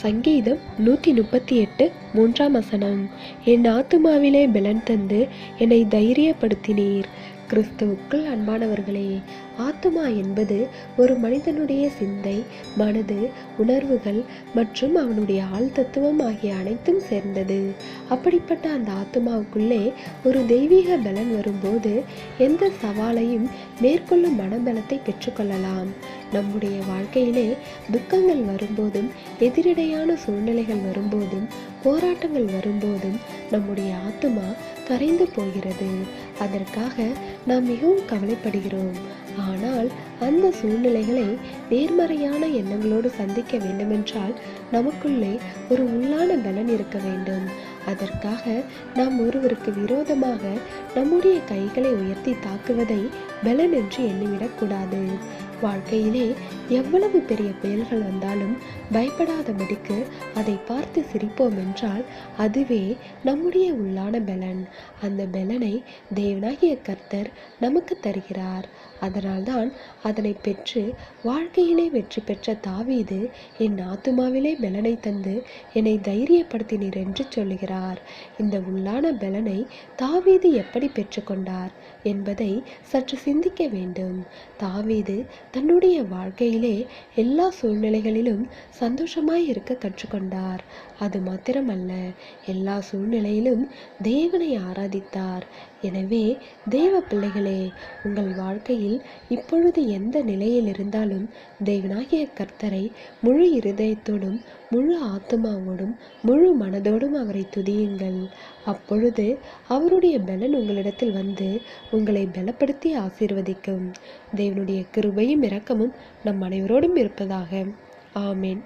சங்கீதம் நூற்றி முப்பத்தி எட்டு மூன்றாம் வசனம். என் ஆத்துமாவிலே பலன் தந்து என்னை தைரியப்படுத்தினீர். கிறிஸ்துவுக்குள் அன்பானவர்களே ஆத்துமா என்பது ஒரு மனிதனுடைய சிந்தை மனது உணர்வுகள் மற்றும் அவனுடைய ஆள் தத்துவம் ஆகிய அனைத்தும் சேர்ந்தது. அப்படிப்பட்ட அந்த ஆத்துமாவுக்குள்ளே ஒரு தெய்வீக பலன் வரும்போது எந்த சவாலையும் மேற்கொள்ளும் மனபலத்தை பெற்றுக்கொள்ளலாம். நம்முடைய வாழ்க்கையிலே துக்கங்கள் வரும்போதும் எதிரிடையான சூழ்நிலைகள் வரும்போதும் போராட்டங்கள் வரும்போதும் நம்முடைய ஆத்துமா கரைந்து போகிறது. அதற்காக நாம் மிகவும் கவலைப்படுகிறோம். ஆனால் அந்த சூழ்நிலைகளை நேர்மறையான எண்ணங்களோடு சந்திக்க வேண்டுமென்றால் நமக்குள்ளே ஒரு உள்ளான பலன் இருக்க வேண்டும். அதற்காக நாம் ஒருவருக்கு விரோதமாக நம்முடைய கைகளை உயர்த்தி தாக்குவதை பலன் என்று எண்ணிவிடக்கூடாது. வாழ்க்கையிலே எவ்வளவு பெரிய புயல்கள் வந்தாலும் பயப்படாதபடிக்கு அதை பார்த்து சிரிப்போம் என்றால் அதுவே நம்முடைய உள்ளான பலன். அந்த பலனை தேவனாகிய கர்த்தர் நமக்கு தருகிறார். அதனால்தான் அதனை பெற்று வாழ்க்கையிலே வெற்றி பெற்ற தாவீது என் ஆத்துமாவிலே பலனை தந்து என்னை தைரியப்படுத்தினீர் என்று சொல்லுகிறார். இந்த உள்ளான பலனை தாவீது எப்படி பெற்றுக்கொண்டார் என்பதை சற்று சிந்திக்க வேண்டும். தாவீது தன்னுடைய வாழ்க்கையில் வாழ்க்கையிலே எல்லா சூழ்நிலைகளிலும் சந்தோஷமாய் இருக்க கற்றுக்கொண்டார். அது மாத்திரமல்ல எல்லா சூழ்நிலையிலும் தேவனை ஆராதித்தார். எனவே தேவ பிள்ளைகளே உங்கள் வாழ்க்கையில் இப்பொழுது எந்த நிலையில் இருந்தாலும் தேவனாகிய கர்த்தரை முழு இருதயத்தோடும் முழு ஆத்மாவோடும் முழு மனதோடும் அவரை துதியுங்கள். அப்பொழுது அவருடைய பலன் உங்களிடத்தில் வந்து உங்களை பலப்படுத்தி ஆசீர்வதிக்கும். தேவனுடைய கிருபையும் இரக்கமும் நம் அனைவரோடும் இருப்பதாக. ஆமேன்.